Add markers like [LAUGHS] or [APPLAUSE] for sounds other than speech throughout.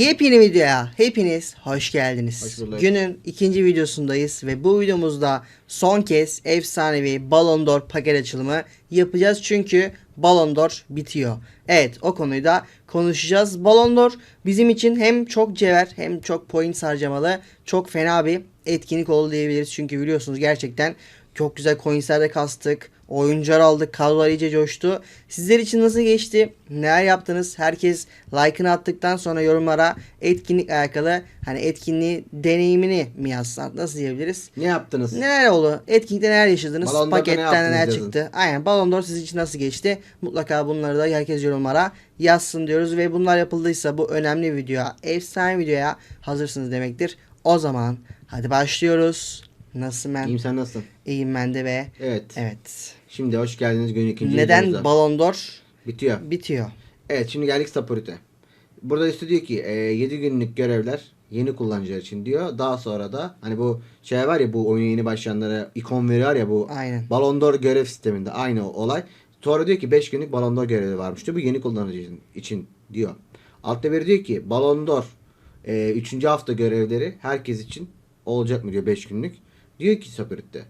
Yepyeni videoya hepiniz hoş geldiniz. Hoş bulduk. Günün ikinci videosundayız ve bu videomuzda son kez efsanevi Ballon d'Or paket açılımı yapacağız çünkü Ballon d'Or bitiyor. Evet o konuyu da konuşacağız. Ballon d'Or bizim için hem çok cevher hem çok point harcamalı çok fena bir etkinlik oldu diyebiliriz. Çünkü biliyorsunuz gerçekten çok güzel coinslerde kastık. Oyuncular aldık. Kadrolar iyice coştu. Sizler için nasıl geçti? Neler yaptınız? Herkes like'ını attıktan sonra yorumlara etkinlik alakalı hani etkinliği deneyimini mi yazsın? Nasıl diyebiliriz? Ne yaptınız? Neler oldu? Etkinlikte neler yaşadınız? Ne Paketten yaptınız neler çıktı? Aynen Ballon d'Or sizin için nasıl geçti? Mutlaka bunları da herkes yorumlara yazsın diyoruz. Ve bunlar yapıldıysa bu önemli videoya, efsane videoya hazırsınız demektir. O zaman hadi başlıyoruz. Nasılsın ben? İyiyim sen nasılsın? İyiyim ben de ve Evet. evet. Şimdi hoş geldiniz günün ikinci Neden videomuza. Ballon d'Or Bitiyor. bitiyor? Evet şimdi geldik Saporite. Burada üstü diyor ki e, 7 günlük görevler yeni kullanıcılar için diyor. Daha sonra da hani bu şey var ya bu oyuna yeni başlayanlara ikon veriyor ya bu Aynen. Ballon d'Or görev sisteminde aynı o olay. Sonra diyor ki 5 günlük Ballon d'Or görevi varmış diyor. Bu yeni kullanıcı için, için diyor. Altta biri diyor ki Ballon d'Or 3. hafta görevleri herkes için olacak mı diyor 5 günlük. Diyor ki Saporite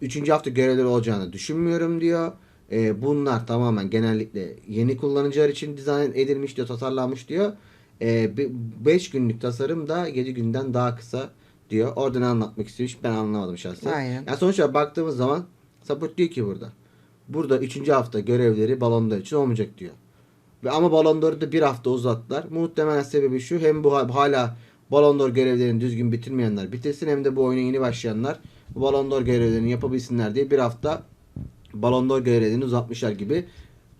3. hafta görevleri olacağını düşünmüyorum diyor. E, bunlar tamamen genellikle yeni kullanıcılar için dizayn edilmiş diyor, tasarlanmış diyor. 5 günlük tasarım da 7 günden daha kısa diyor. Orada ne anlatmak istemiş ben anlamadım şahsen. Aynen. Yani sonuçta baktığımız zaman Support diyor ki burada. Burada 3. hafta görevleri Ballon d'Or için olmayacak diyor. Ve ama Ballon d'Or'u da bir hafta uzattılar. Muhtemelen sebebi şu hem bu hala Ballon d'Or görevlerini düzgün bitirmeyenler bitirsin hem de bu oyuna yeni başlayanlar bu Ballon d'Or görevlerini yapabilsinler diye bir hafta Ballon d'Or görevlerini uzatmışlar gibi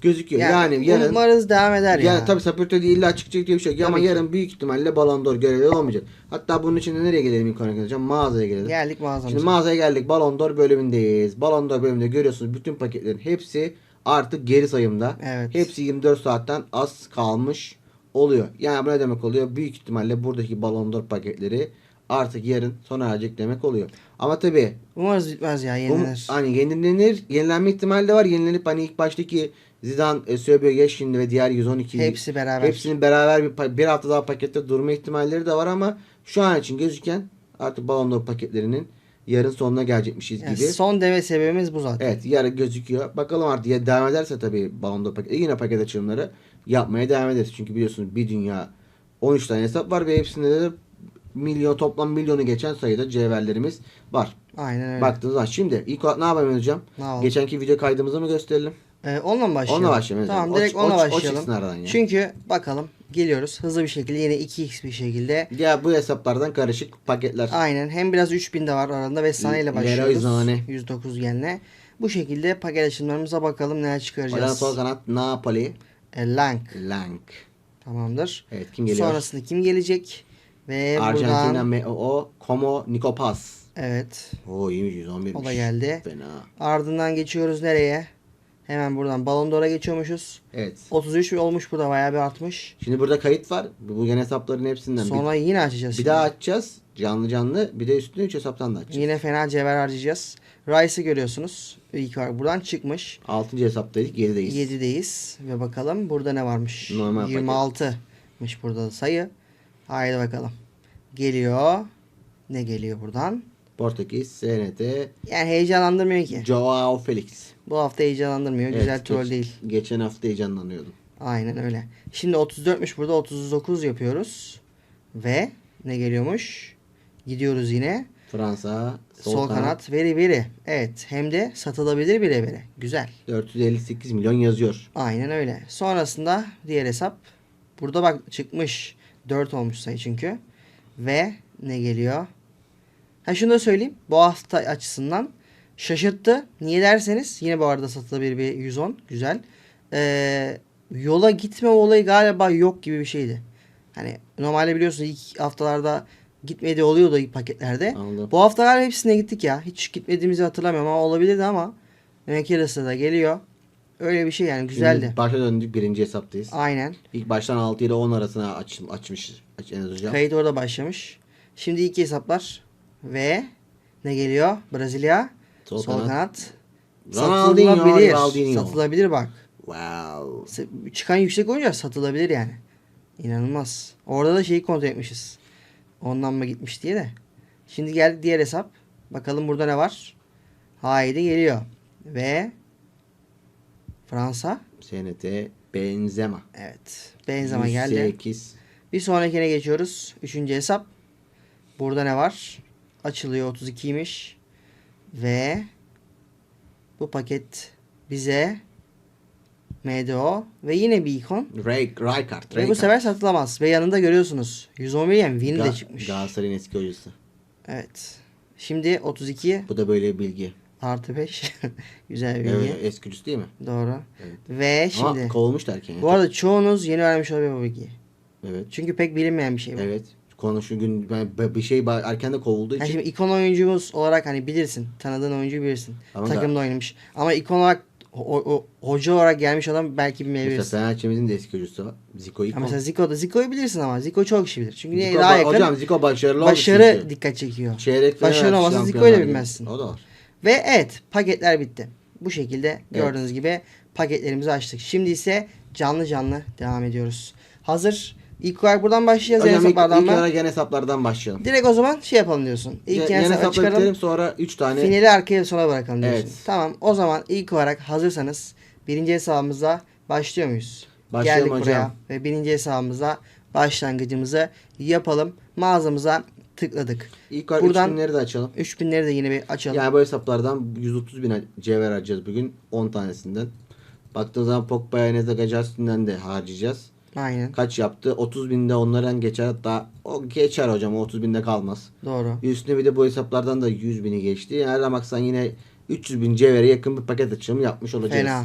gözüküyor. Yani, yarın umarız devam eder ya. yani tabii Saporto değil illa çıkacak diye bir şey yok ama ki. yarın büyük ihtimalle Ballon d'Or görevleri olmayacak. Hatta bunun için de nereye gelelim ilk olarak geleceğim? Mağazaya gelelim. Geldik mağazamıza. Şimdi mağazaya geldik. Ballon d'Or bölümündeyiz. Ballon d'Or bölümünde görüyorsunuz bütün paketlerin hepsi artık geri sayımda. Evet. Hepsi 24 saatten az kalmış oluyor. Yani bu ne demek oluyor? Büyük ihtimalle buradaki Ballon d'Or paketleri artık yarın sona erecek demek oluyor. Ama tabii Umarız bitmez ya bu, yenilenir. hani yenilenir, yenilenme ihtimali de var. Yenilenip hani ilk baştaki Zidane, Eusebio, Yeşil'in ve diğer 112 Hepsi beraber. Hepsinin beraber bir, bir hafta daha pakette durma ihtimalleri de var ama şu an için gözüken artık Ballon d'Or paketlerinin yarın sonuna gelecekmişiz Yani gibi. son deme sebebimiz bu zaten. Evet yarın gözüküyor. Bakalım artık ya devam ederse tabii Ballon d'Or paketi yine paket açılımları yapmaya devam ederiz. Çünkü biliyorsunuz bir dünya 13 tane hesap var ve hepsinde de milyon toplam milyonu geçen sayıda cevherlerimiz var. Aynen öyle. Baktığınız zaman şimdi ilk olarak ne yapalım hocam? Ne yapalım? Geçenki video kaydımızı mı gösterelim? Ee, onunla mı başlayalım? Onunla başlayalım. Tamam O- direkt o- onunla o- o başlayalım. çıksın aradan ya. Çünkü bakalım geliyoruz hızlı bir şekilde yine 2x bir şekilde. Ya bu hesaplardan karışık paketler. Aynen hem biraz 3000 de var arasında ve ile başlıyoruz. Zane. 109 yenle. Bu şekilde paket açılımlarımıza bakalım neler çıkaracağız. sol kanat Napoli. E, Lank Lank. tamamdır. Evet kim geliyor? Sonrasında kim gelecek? Ve Arjantina buradan MO Como Nikopas. evet Oo iyiymiş 111. o da geldi. Fena. Ardından geçiyoruz nereye? Hemen buradan Ballon d'Or'a geçiyormuşuz. Evet. 33 olmuş bu da bayağı bir artmış. Şimdi burada kayıt var. Bu bu gene hesapların hepsinden. Sonra yine açacağız. bir, bir şimdi. daha açacağız. Canlı canlı. Bir de üstüne 3 hesaptan da açacağız. Yine fena cevher harcayacağız. Rice'ı görüyorsunuz. İlk olarak buradan çıkmış. 6. hesaptaydık. 7'deyiz. 7'deyiz. Ve bakalım burada ne varmış? Normal paket. 26'mış burada da sayı. Haydi bakalım. Geliyor. Ne geliyor buradan? Portekiz, SNT, Yani heyecanlandırmıyor ki. Joao Felix. Bu hafta heyecanlandırmıyor. Evet, Güzel troll geç- değil. Geçen hafta heyecanlanıyordum. Aynen öyle. Şimdi 34'müş burada 39 yapıyoruz. Ve ne geliyormuş? Gidiyoruz yine. Fransa, Sol, sol, kanat. veri veri. Evet. Hem de satılabilir bile veri. Güzel. 458 milyon yazıyor. Aynen öyle. Sonrasında diğer hesap. Burada bak çıkmış. 4 olmuş sayı çünkü. Ve ne geliyor? Ha şunu da söyleyeyim. Bu hafta açısından şaşırttı. Niye derseniz yine bu arada satılabilir bir 110. Güzel. Ee, yola gitme olayı galiba yok gibi bir şeydi. Hani normalde biliyorsunuz ilk haftalarda gitmediği oluyordu ilk paketlerde. Anladım. Bu hafta galiba hepsine gittik ya. Hiç gitmediğimizi hatırlamıyorum ama olabilirdi ama demek ki arası da geliyor. Öyle bir şey yani güzeldi. Şimdi başa döndük birinci hesaptayız. Aynen. İlk baştan 6 ile 10 arasına aç, açmış aç, Enes hocam. Kayıt orada başlamış. Şimdi iki hesaplar ve ne geliyor? Brezilya. Sol Sol, kanat. kanat. Ronaldinho, Satılabilir. Ronaldinho. Satılabilir bak. Wow. Çıkan yüksek oyuncular satılabilir yani. İnanılmaz. Orada da şeyi kontrol etmişiz. Ondan mı gitmiş diye de. Şimdi geldi diğer hesap. Bakalım burada ne var? Haydi geliyor. Ve Fransa. SNT Benzema. Evet. Benzema geldi. 108. Bir sonrakine geçiyoruz. Üçüncü hesap. Burada ne var? Açılıyor 32'ymiş. Ve bu paket bize MDO ve yine bir ikon. Ray, Rijkaard. Ve bu sefer satılamaz. Ve yanında görüyorsunuz. 111 yen Win de Ga- çıkmış. Galatasaray'ın eski hocası. Evet. Şimdi 32 Bu da böyle bir bilgi. artı 5. [LAUGHS] Güzel bir bilgi. Evet, eski değil mi? Doğru. Evet. Ve şimdi. Ama kovulmuş derken. bu arada çoğunuz yeni öğrenmiş olabilir bu bilgiyi. Evet. Çünkü pek bilinmeyen bir şey bu. Evet. Konu şu gün bir şey erken de kovulduğu Yani için. şimdi ikon oyuncumuz olarak hani bilirsin. Tanıdığın oyuncuyu bilirsin. Ama Takımda oynamış. Ama ikon olarak o- o- hoca olarak gelmiş adam belki Mesela bilmeyebilirsin. Fenerbahçe'mizin de eski hocası var. Zico Ama İkon. mesela Zico'da Zico'yu bilirsin ama Zico çok kişi bilir. Çünkü Zico daha yakın Hocam Zico başarılı oldu başarı çünkü. dikkat çekiyor. Çeyrek Başarılı olmasa Zico'yu da bilmezsin. O da var. Ve evet paketler bitti. Bu şekilde gördüğünüz gibi paketlerimizi açtık. Şimdi ise canlı canlı devam ediyoruz. Hazır. İlk olarak buradan başlayacağız. Hocam Hocam, ilk, ilk olarak yeni hesaplardan başlayalım. Direkt o zaman şey yapalım diyorsun. İlk yeni yeni hesapları çıkaralım. bitirelim sonra 3 tane Finali arkaya sona bırakalım diyorsun. Evet. Tamam o zaman ilk olarak hazırsanız birinci hesabımıza başlıyor muyuz? Başlayalım Geldik hocam. buraya ve birinci hesabımıza başlangıcımızı yapalım. Mağazamıza tıkladık. ilk olarak Buradan- 3000'leri de açalım. 3000'leri de yine bir açalım. Yani bu hesaplardan 130 bin cevher harcayacağız bugün 10 tanesinden. Baktığınız zaman Pogba'ya Nezaka Justin'den de harcayacağız. Aynen. Kaç yaptı? 30 binde onlardan geçer hatta o geçer hocam o 30 binde kalmaz. Doğru. Üstüne bir de bu hesaplardan da 100 bini geçti. Yani nereden baksan yine 300 bin cevhere yakın bir paket açılımı yapmış olacağız. Fena.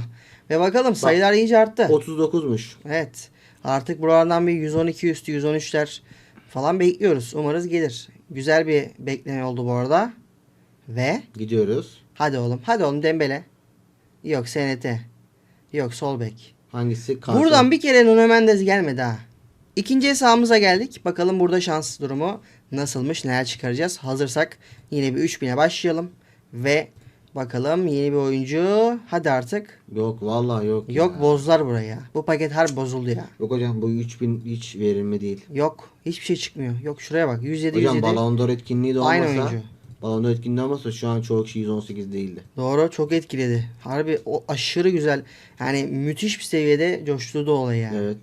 Ve bakalım sayılar iyice arttı. 39'muş. Evet. Artık buralardan bir 112 üstü 113'ler falan bekliyoruz. Umarız gelir. Güzel bir bekleme oldu bu arada. Ve Gidiyoruz. hadi oğlum. Hadi oğlum Dembele. Yok SNT. Yok sol bek. Hangisi? Kanser. Buradan bir kere Nuno Mendes gelmedi ha. İkinci hesabımıza geldik. Bakalım burada şans durumu nasılmış, neler çıkaracağız. Hazırsak yine bir 3000'e başlayalım. Ve bakalım yeni bir oyuncu. Hadi artık. Yok vallahi yok. Yok ya. bozdular burayı ya. Bu paket harbi bozuldu ya. Yok hocam bu 3000 hiç verilme değil. Yok. Hiçbir şey çıkmıyor. Yok şuraya bak. 107 Hocam 107. Ballon d'Or etkinliği de olmasa Aynı oyuncu. Ballon d'Or etkinliği olmasa şu an çoğu kişi 118 değildi. Doğru çok etkiledi. Harbi o aşırı güzel. Yani müthiş bir seviyede coşturdu olayı yani. Evet.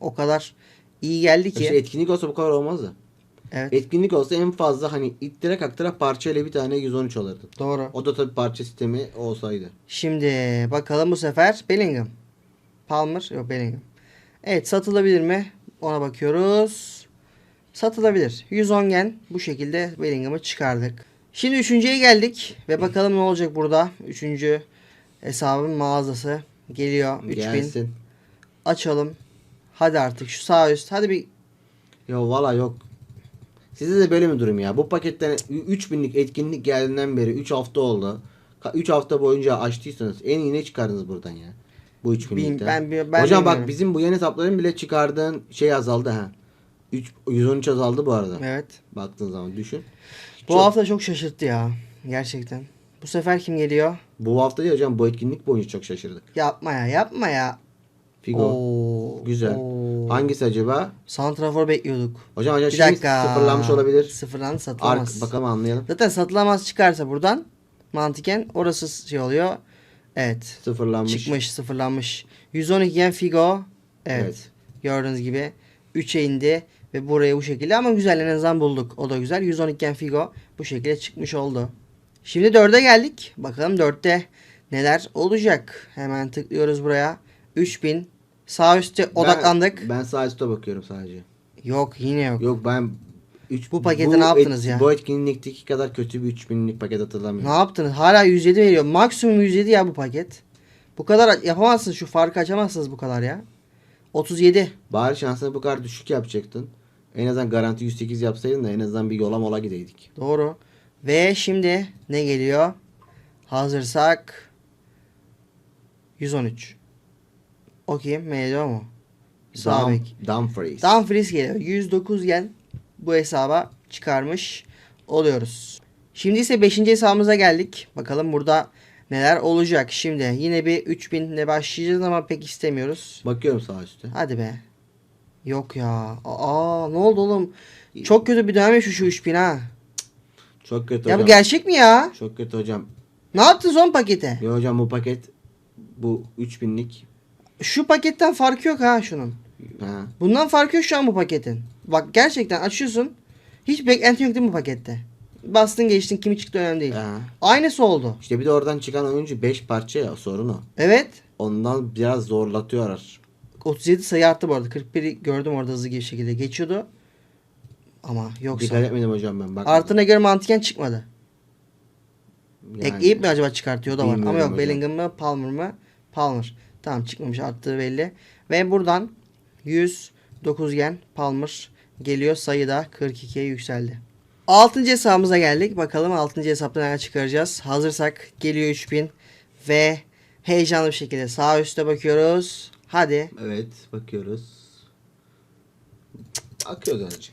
O kadar iyi geldi ki. İşte etkinlik olsa bu kadar olmazdı. evet. Etkinlik olsa en fazla hani ittire kaktıra parçayla bir tane 113 alırdı. Doğru. O da tabii parça sistemi olsaydı. Şimdi bakalım bu sefer Bellingham. Palmer yok Bellingham. Evet satılabilir mi? Ona bakıyoruz. Satılabilir. 110 gen bu şekilde Bellingham'ı çıkardık. Şimdi üçüncüye geldik ve bakalım ne olacak burada. Üçüncü hesabın mağazası geliyor. 3000 Gelsin. açalım. Hadi artık şu sağ üst. Hadi bir Ya valla yok. Sizde de böyle mi durum ya? Bu paketten 3000'lik etkinlik geldiğinden beri 3 hafta oldu. 3 hafta boyunca açtıysanız en iyi ne çıkardınız buradan ya? Bu 3000'likten. ben- ben Hocam bak bilmiyorum. bizim bu yeni hesapların bile çıkardığın şey azaldı ha. 3 113 azaldı bu arada. evet. Baktığın zaman düşün. Bu Çok- hafta çok şaşırttı ya. Gerçekten. Bu sefer kim geliyor? Bu hafta değil hocam bu etkinlik boyunca çok şaşırdık. Yapma ya yapma ya. Figo. Oo, Güzel. oo. Hangisi acaba? Santrafor bekliyorduk. Hocam hocam Bir şimdi dakika. sıfırlanmış olabilir. Sıfırlandı Ark, satılamaz. bakalım anlayalım. Zaten satılamaz çıkarsa buradan mantıken orası şey oluyor. Evet. Sıfırlanmış. Çıkmış sıfırlanmış. 112 yen Figo. Evet. Evet. Gördüğünüz gibi 3'e indi ve buraya bu şekilde ama güzel en azından bulduk. O da güzel. 112 yen Figo bu şekilde çıkmış oldu. Şimdi 4'e geldik. Bakalım 4'te neler olacak. Hemen tıklıyoruz buraya. 3000 sağ üstte odaklandık. Ben, ben sağ üstte bakıyorum sadece. Yok yine yok. Yok ben 3 Bu paketi ne yaptınız ya? Bu etkinlikteki kadar kötü bir 3000'lik paket hatırlamıyorum. Ne yaptınız? Hala 107 veriyor. Maksimum 107 ya bu paket. Bu kadar yapamazsınız. Şu farkı açamazsınız bu kadar ya. 37. Bari şansını bu kadar düşük yapacaktın. En azından garanti 108 yapsaydın da en azından bir yola mola gideydik. Doğru. Ve şimdi ne geliyor? Hazırsak 113. O kim? Meydo mu? Sağ Dum- bek. Dumfries. Dumfries geliyor. 109 yen bu hesaba çıkarmış oluyoruz. Şimdi ise 5. hesabımıza geldik. Bakalım burada neler olacak. Şimdi yine bir 3000 ile başlayacağız ama pek istemiyoruz. Bakıyorum sağ üstte. Hadi be. Yok ya. Aa ne oldu oğlum? Çok kötü bir dönem şu şu 3000 ha. Çok kötü Ya hocam. bu gerçek mi ya? Çok kötü hocam. Ne yaptın son pakete? Ya hocam bu paket bu 3000'lik. Şu paketten farkı yok ha şunun. Ha. Bundan farkı yok şu an bu paketin. Bak gerçekten açıyorsun. Hiç beklentin yok değil mi bu pakette? Bastın geçtin kimi çıktı önemli değil. ha. Aynısı oldu. İşte bir de oradan çıkan oyuncu 5 parça ya sorun o. Evet. Ondan biraz zorlatıyor. 37 sayı arttı bu arada. 41'i gördüm orada hızlı bir şekilde geçiyordu. Ama yoksa. Dikkat etmedim hocam ben. Bak. Artına göre mantıken çıkmadı. Yani- Ekleyip mi acaba çıkartıyor o da var. Ama yok hocam. Bellingham mı Palmer mı? Palmer. Tamam çıkmamış arttığı belli. Ve buradan 109 gen Palmer geliyor. Sayı da 42'ye yükseldi. 6. hesabımıza geldik. Bakalım 6. hesapta neler çıkaracağız. Hazırsak geliyor 3000 ve heyecanlı bir şekilde sağ üstte bakıyoruz. Hadi. Evet bakıyoruz. Akıyor önce.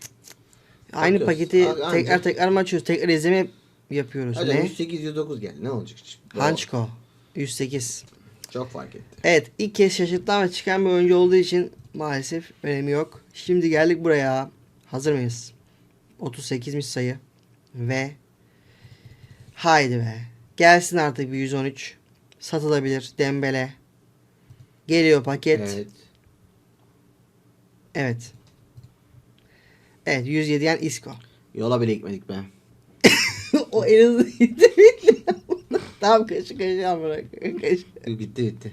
Aynı Bakıyoruz. paketi A- tekrar ancak- tekrar mı açıyoruz? Tekrar izleme yapıyoruz. Hocam ne? 108 109 geldi. Ne olacak? Doğru. Hançko. 108. Çok fark etti. Evet ilk kez şaşırtan ve çıkan bir oyuncu olduğu için maalesef önemi yok. Şimdi geldik buraya. Hazır mıyız? 38'miş sayı. Ve haydi be. Gelsin artık bir 113. Satılabilir. Dembele. Geliyor paket. Evet. Evet. Evet, 107 yani Isco. Yola bile gitmedik be. [LAUGHS] o en hızlı [LAUGHS] Tamam kaşı kaşı amına kaşı. Bitti bitti.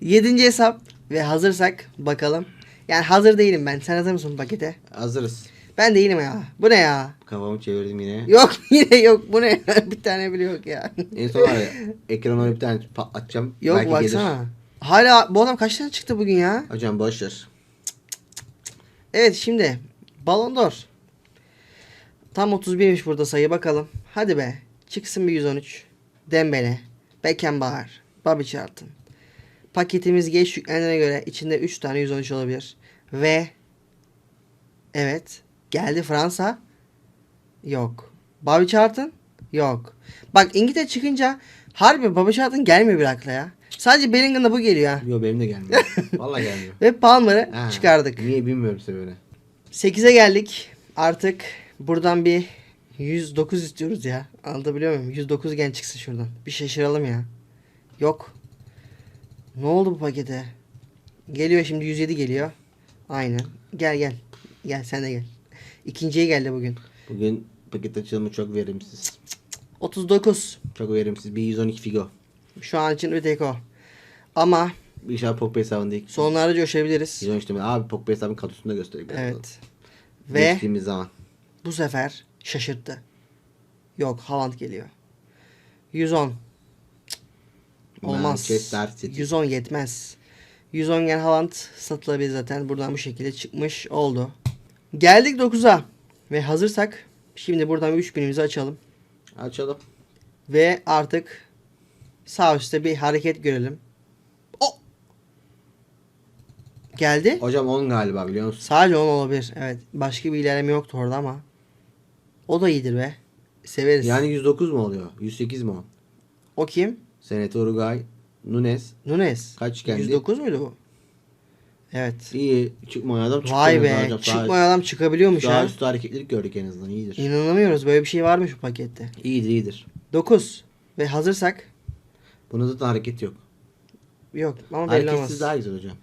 Yedinci hesap ve hazırsak bakalım. Yani hazır değilim ben. Sen hazır mısın pakete? Hazırız. Ben değilim ya. Bu ne ya? Kafamı çevirdim yine. Yok [LAUGHS] yine yok. Bu ne ya? Bir tane bile yok ya. En son var ya ekran bir tane patlatacağım. Yok Belki baksana. gelir. Hala bu adam kaç tane çıktı bugün ya? Hocam boş ver. Evet şimdi Ballon d'Or. Tam 31'miş burada sayı bakalım. Hadi be. Çıksın bir 113. Dembele. Beckenbauer. Bobby Charlton. Paketimiz geç yüklenene göre içinde 3 tane 113 olabilir. Ve evet geldi Fransa. Yok. Bobby Charlton? Yok. Bak İngiltere çıkınca harbi Bobby Charlton gelmiyor bir akla ya. Sadece Bellingham'da bu geliyor ha. Yok benim de gelmiyor. [LAUGHS] Vallahi gelmiyor. Ve Palmer'ı Ha, çıkardık. Niye bilmiyorum sebebini. 8'e geldik. Artık buradan bir 109 istiyoruz ya. Anlatabiliyor muyum? 109 gen çıksın şuradan. Bir şaşıralım ya. Yok. Ne oldu bu pakete? Geliyor şimdi 107 geliyor. Aynen. Gel gel. Gel sen de gel. İkinciye geldi bugün. Bugün paket açılımı çok verimsiz. 39. Çok verimsiz. Bir 112 figo. Şu an için bir tek o. Ama İnşallah Pogba hesabında ilk. sonlarda coşabiliriz. 113 demek. Abi Pogba hesabın kadrosunu da biraz Evet. Ve Geçtiğimiz zaman. bu sefer şaşırttı. Yok Haaland geliyor. 110. Olmaz. Manchester City. 110 yetmez. 110 gen Haaland satılabilir zaten. Buradan bu şekilde çıkmış oldu. Geldik 9'a. Ve hazırsak şimdi buradan 3000'imizi açalım. Açalım. Ve artık sağ üstte bir hareket görelim. O! Geldi. Hocam 10 galiba biliyor musun? Sadece 10 olabilir. Evet. Başka bir ilerleme yoktu orada ama. O da iyidir be. Severiz. Yani 109 mu oluyor? 108 mi o? O kim? Senet Uruguay. Nunes. Nunes. Kaç geldi? 109 muydu bu? Evet. İyi. Çıkmayan adam çıktı. Vay be. Sağ- Çıkmayan adam çıkabiliyormuş Sağ ha. üstü hareketlilik gördük en azından. İyidir. İnanamıyoruz. Böyle bir şey varmış bu pakette. İyidir iyidir. 9. Ve hazırsak. Bunun zaten hareket yok. Yok ama belli olmaz. Hareketsiz daha güzel hocam.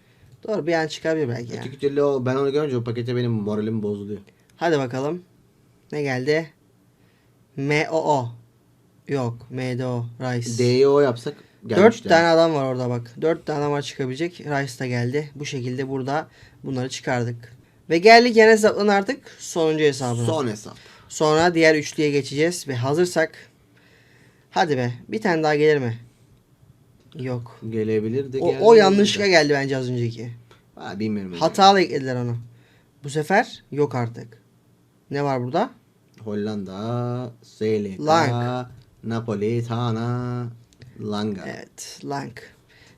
Doğru bir an çıkabilir belki ya. Öteki türlü o, ben onu görünce o pakete benim moralim bozuluyor. Hadi bakalım. Ne geldi? M-O-O. Yok. M-D-O. Rice. DO yapsak 4 gelmişti. tane adam var orada bak. 4 tane adam var çıkabilecek. Rice da geldi. Bu şekilde burada bunları çıkardık. Ve geldik yine hesaplan artık sonuncu hesabına. Son hesap. Sonra diğer üçlüye geçeceğiz ve hazırsak hadi be bir tane daha gelir mi? Yok. Gelebilir de O, o yanlışlıkla geldi bence az önceki. Ha, bilmiyorum. Hatalı eklediler onu. Bu sefer yok artık. Ne var burada? Hollanda, SLK, Lang. Napolitana, Langa. Evet, Lang.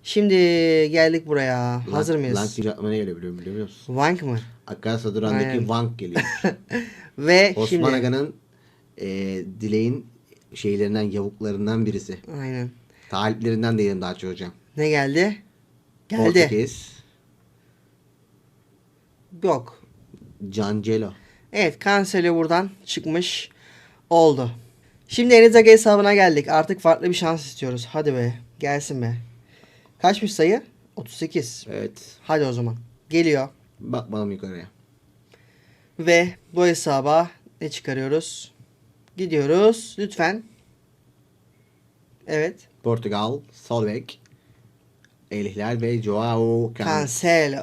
Şimdi geldik buraya. Lang- Hazır mıyız? Lang deyince aklıma ne geliyor biliyor, biliyor musun? Wank mı? Akasa Duran'daki Aynen. Vank geliyor. [LAUGHS] Ve Osman şimdi Aga'nın e, dileğin şeylerinden, yavuklarından birisi. aynen. Taliplerinden diyelim daha çok hocam. Ne geldi? Geldi. Portekiz. Yok. Cancelo. Evet Cancelo buradan çıkmış oldu. Şimdi Enizaga hesabına geldik. Artık farklı bir şans istiyoruz. Hadi be. Gelsin be. Kaçmış sayı? 38. Evet. Hadi o zaman. Geliyor. Bakmadım yukarıya. Ve bu hesaba ne çıkarıyoruz? Gidiyoruz. Lütfen. Evet. Portugal, Solveig, El Hilal ve Joao Cancelo. Cancelo.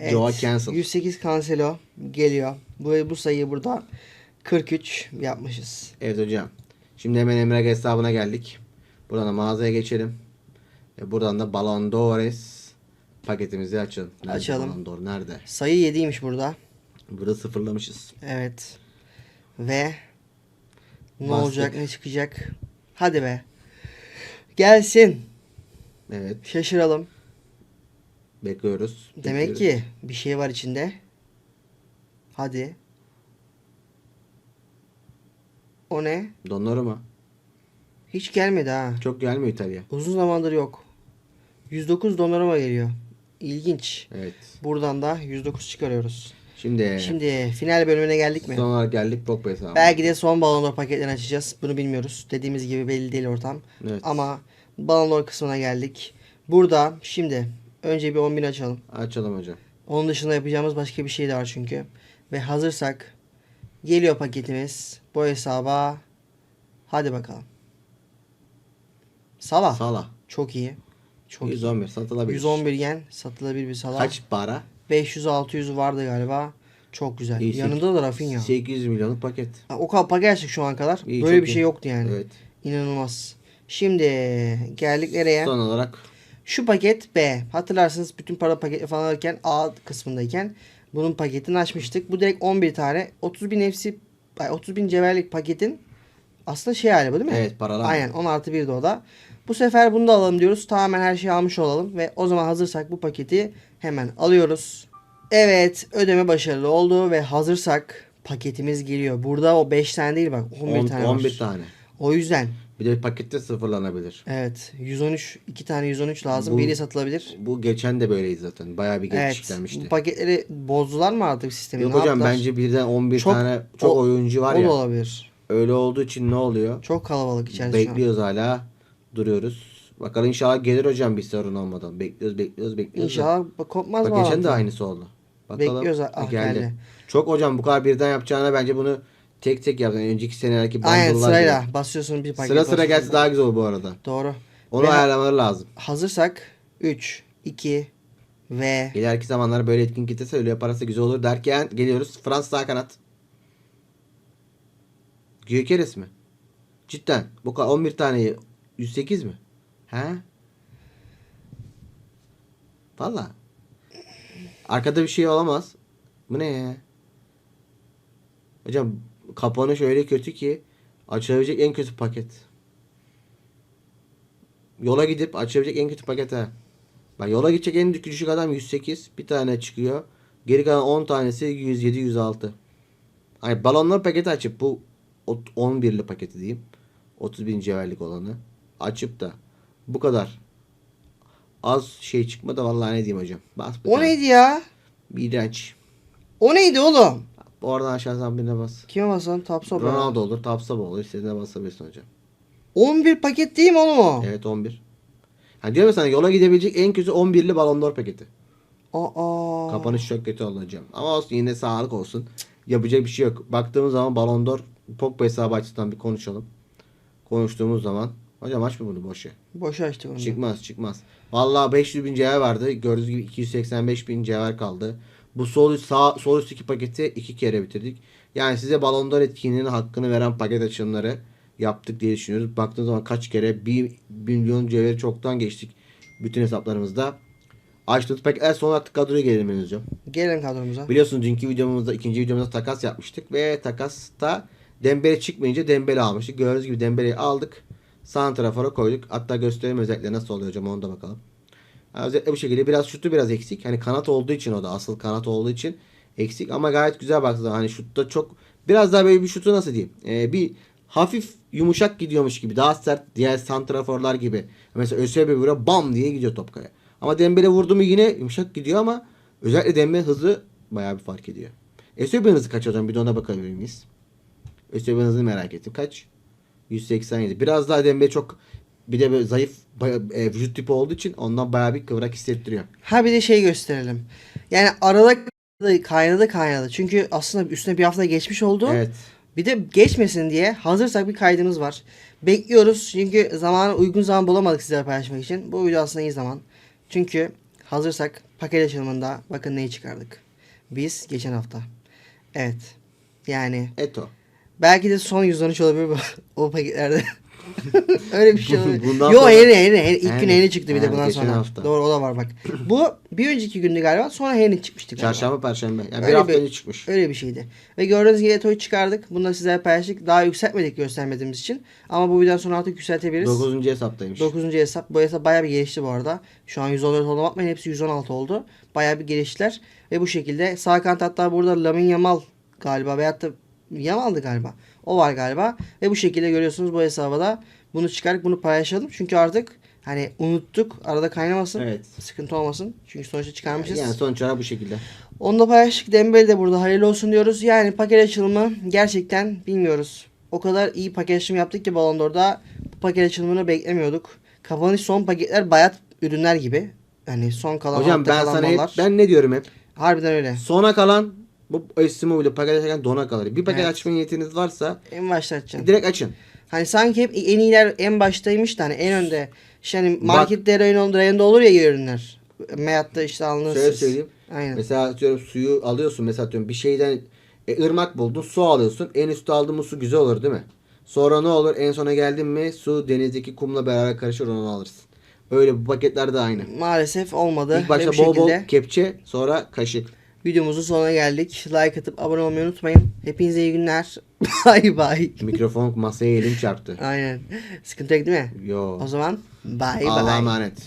Evet. Joao Cancel. 108 Cancelo geliyor. Bu, bu sayıyı burada 43 yapmışız. Evet hocam. Şimdi hemen Emre hesabına geldik. Buradan da mağazaya geçelim. Ve buradan da Ballon d'Ores paketimizi açalım. Nerede Açalım. Ballon d'Or nerede? Sayı 7'ymiş burada. Burada sıfırlamışız. Evet. Ve ne Bastık. olacak ne çıkacak? Hadi be. Gelsin. Evet. Şaşıralım. Bekliyoruz. Demek bekliyoruz. ki bir şey var içinde. Hadi. O ne? Donnarumma. Hiç gelmedi ha. Çok gelmiyor İtalya. Uzun zamandır yok. 109 Donnarumma geliyor. İlginç. Evet. Buradan da 109 çıkarıyoruz. Şimdi, Şimdi final bölümüne geldik mi? son olarak geldik Pogba hesabına. Belki de son Ballon d'Or paketlerini açacağız. Bunu bilmiyoruz. Dediğimiz gibi belli değil ortam. Evet. Ama Ballon d'Or kısmına geldik. Burada şimdi önce bir 10.000 açalım. Açalım hocam. Onun dışında yapacağımız başka bir şey de var çünkü. Ve hazırsak geliyor paketimiz. Bu hesaba hadi bakalım. Salah. Salah. Çok iyi. Çok iyi. 111 satılabilir. 111 yen satılabilir bir Salah. Kaç para? 500-600 vardı galiba. Çok güzel. İyi, Yanında da Rafinha. 800 milyonluk paket. Ha, O paket açtık şu an kadar. İyi, Böyle bir iyi. şey yoktu yani. Evet. İnanılmaz. Şimdi geldik nereye? Son olarak Şu paket B. Hatırlarsınız bütün para paketi falan alırken A kısmındayken bunun paketini açmıştık. Bu direkt 11 tane 30 bin hepsi ay, 30 bin cevherlik paketin aslında şey hali bu değil mi? Evet, paralar. Aynen 10 artı 1 de o da. Bu sefer bunu da alalım diyoruz. Tamamen her şeyi almış olalım ve o zaman hazırsak bu paketi hemen alıyoruz. Evet ödeme başarılı oldu ve hazırsak paketimiz geliyor. Burada o 5 tane değil bak 11 on- tane 11 var. tane. O yüzden Bir de pakette sıfırlanabilir. evet 113 2 tane 113 lazım. Bu- Biri satılabilir. Bu geçen de böyleydi zaten. Bayağı bir Evet. Bu paketleri bozdular mı artık sistemi? Yok Ne hocam yaptılar? bence birden 11 Çok- tane çok o- oyuncu var o da ya. olabilir. Öyle olduğu için ne oluyor? Çok kalabalık içeride şu an. Bekliyoruz hala. Duruyoruz. Bakalım inşallah gelir hocam bir sorun olmadan. Bekliyoruz bekliyoruz bekliyoruz. İnşallah kopmaz Bak mı? geçen de aynısı oldu. Bakalım. Bekliyoruz. Ah, geldi. geldi. Çok hocam bu kadar birden yapacağına bence bunu tek tek yapın. Önceki senelerdeki Aynen bundle'lar sırayla gibi. basıyorsun bir paket. Sıra sıra gelse daha güzel olur bu arada. Doğru. Onu Ve ayarlamaları lazım. Hazırsak 3, 2 ve İleriki zamanlar böyle etkin kitlese öyle yaparsa güzel olur derken geliyoruz. Fransız sağ kanat. Gyökeres mi? Cidden. Bu kadar 11 tane 108 mi? He? Valla. Arkada bir şey olamaz. Bu ne ya? Hocam kapanış öyle kötü ki açılabilecek en kötü paket. Yola gidip açabilecek en kötü paket ha. Bak yola gidecek en düşük adam 108. Bir tane çıkıyor. Geri kalan 10 tanesi 107 106. Hani balonlar paketi açıp bu ot- 11'li paketi diyeyim. 30 bin cevherlik olanı açıp da bu kadar az şey çıkmadı vallahi ne diyeyim hocam. Bas o tane. neydi ya? İğrenç. O neydi oğlum? Oradan aşağıdan birine bas. Kime basan? Tapsoba. Ronaldo olur, Tapsoba olur. İstediğine basabilirsin hocam. 11 paket değil mi oğlum o? Evet 11. Ha diyorum ya sana yola gidebilecek en kötü 11'li Ballon d'Or paketi. Aa. Kapanış çok kötü hocam. Ama olsun yine sağlık olsun. Yapacak bir şey yok. Baktığımız zaman Ballon d'Or Pogba hesabı açısından bir konuşalım. Konuştuğumuz zaman hocam aç mı bunu boş ver. Boş açtı onu. Çıkmaz çıkmaz. Vallahi 500 bin cevher vardı. Gördüğünüz gibi 285 bin cevher kaldı. Bu sol üst, sağ, sol üst iki paketi iki kere bitirdik. Yani size Ballon d'Or etkinliğinin hakkını veren paket açılımları yaptık diye düşünüyoruz. Baktığınız zaman kaç kere 1 milyon cevheri çoktan geçtik. Bütün hesaplarımızda. Açtığımız paketler son olarak kadroya gelelim hocam. Gelin kadromuza. Biliyorsunuz dünkü videomuzda ikinci videomuzda takas yapmıştık ve takasta Dembele çıkmayınca Dembele almıştık. Gördüğünüz gibi Dembele'yi aldık. Santrafor'a koyduk. Hatta göstereyim özellikle nasıl oluyor hocam onu da bakalım. Ha, özellikle bu şekilde biraz şutu biraz eksik. Hani kanat olduğu için o da asıl kanat olduğu için eksik ama gayet güzel zaman hani şutta çok biraz daha böyle bir şutu nasıl diyeyim? Ee, bir hafif yumuşak gidiyormuş gibi daha sert diğer santraforlar gibi. Mesela ÖSB vuruyor bam diye gidiyor top kaya. Ama Dembele vurdu mu yine yumuşak gidiyor ama özellikle Dembele hızı bayağı bir fark ediyor. ÖSYM hızı kaç hocam? Bir de ona bakabilir miyiz? ÖSYM hızını merak ettim. Kaç? 187. Biraz daha Dembele çok bir de böyle zayıf baya- e, vücut tipi olduğu için ondan bayağı bir kıvrak hissettiriyor. Ha bir de şey gösterelim. Yani arada kaynadı kaynadı. Çünkü aslında üstüne bir hafta geçmiş oldu. Evet. Bir de geçmesin diye hazırsak bir kaydımız var. Bekliyoruz çünkü zamanı uygun zaman bulamadık sizlerle paylaşmak için. Bu video aslında iyi zaman. Çünkü hazırsak paket açılımında bakın neyi çıkardık. Biz geçen hafta. Evet. Yani Eto. Belki de son 113 olabilir bu [LAUGHS] o paketlerde. [LAUGHS] Öyle bir şey olabilir. Bundan Yo sonra- yeni yeni. yeni. İlk gün yeni çıktı bir de yani bundan geçen sonra. hafta. Doğru o da var bak. Bu bir önceki gündü galiba. Sonra yeni çıkmıştı galiba. Çarşamba, perşembe. Yani bir Öyle hafta önce çıkmış. Öyle bir şeydi. Ve gördüğünüz gibi Eto'yu çıkardık. Bunu da sizlerle paylaştık. Daha yükseltmedik göstermediğimiz için. Ama bu videodan sonra artık yükseltebiliriz. 9. hesaptaymış. 9. hesap. Bu hesap bayağı bir gelişti bu arada. Şu an 114 oldu bakmayın. Hepsi 116 oldu. Bayağı bir geliştiler. Ve bu şekilde sağ kanat hatta burada Lamin Yamal galiba veyahut da Yamal'dı galiba. O var galiba. Ve bu şekilde görüyorsunuz bu hesaba da bunu çıkarıp bunu paylaşalım. Çünkü artık hani unuttuk. Arada kaynamasın. Evet. Sıkıntı olmasın. Çünkü sonuçta çıkarmışız. Yani sonuç olarak bu şekilde. Onu da paylaştık. Dembele de burada hayırlı olsun diyoruz. Yani paket açılımı gerçekten bilmiyoruz. O kadar iyi paket açılımı yaptık ki Ballon d'Or'da bu paket açılımını beklemiyorduk. Kapanış son paketler bayat ürünler gibi. Yani son kalan Hocam ben kalan sana hep, ben ne diyorum hep? Harbiden öyle. Sona kalan bu Estimo ile paket açarken dona kalır. Bir paket Evet. açma niyetiniz varsa En başta açacaksın. direkt açın. Hani sanki hep en iyiler en baştaymış da hani en önde. İşte hani markette reyonda, reyonda olur ya ürünler. Meyatta işte alınır. Şöyle söyleyeyim. Aynen. Mesela atıyorum suyu alıyorsun mesela atıyorum bir şeyden e, ırmak buldun su alıyorsun. En üstte aldığın bu su güzel olur değil mi? Sonra ne olur? En sona geldin mi su denizdeki kumla beraber karışır onu alırsın. Öyle bu paketler de aynı. Maalesef olmadı. İlk başta bol bol şekilde- kepçe sonra kaşık. Videomuzun sonuna geldik. Like atıp abone olmayı unutmayın. Hepinize iyi günler. [LAUGHS] Bay bay. Mikrofon masaya elim çarptı. Aynen. Sıkıntı yok değil mi? Yo. O zaman bay Allah'a bay. emanet.